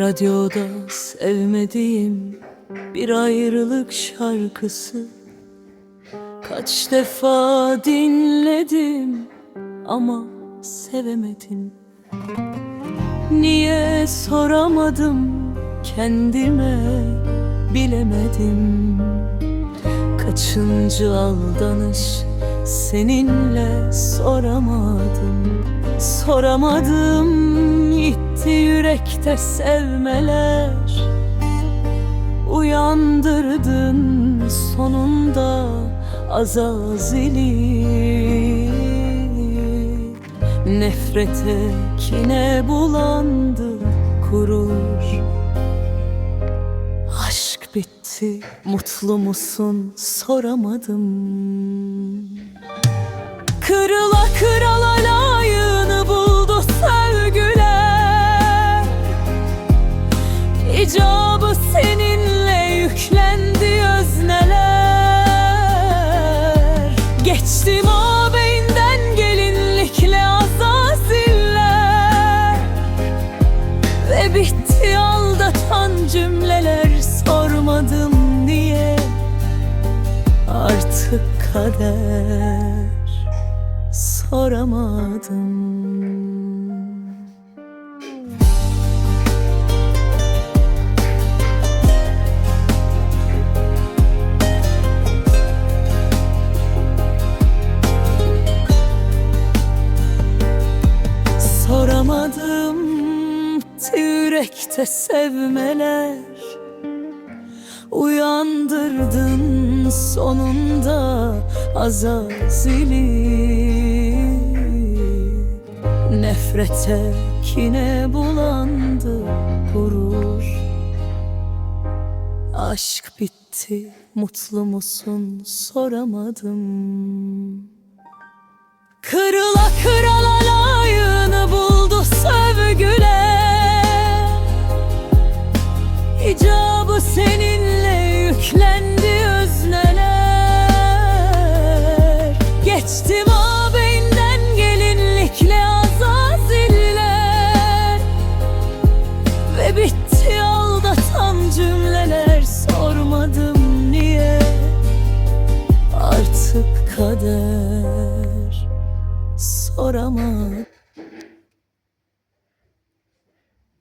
Radyoda sevmediğim bir ayrılık şarkısı. Kaç defa dinledim ama sevemedim. Niye soramadım kendime bilemedim. Kaçıncı aldanış seninle soramadım. Soramadım gitti yürekte sevmeler. Uyandırdın sonunda Azazili. Nefrete kine bulandı kurur Aşk bitti mutlu musun soramadım Ve bitti aldatan cümleler sormadım niye? Artık kader Soramadım yürekte sevmeler. Uyandırdın sonunda azazili Nefrete kine bulandı gurur. Aşk bitti mutlu musun soramadım. Kırıla kırala İcabı seninle yüklendi özneler. Geçtim ağabeyinden gelinlikle azaziller. Ve bitti aldatan cümleler sormadım niye? Artık kader soramadım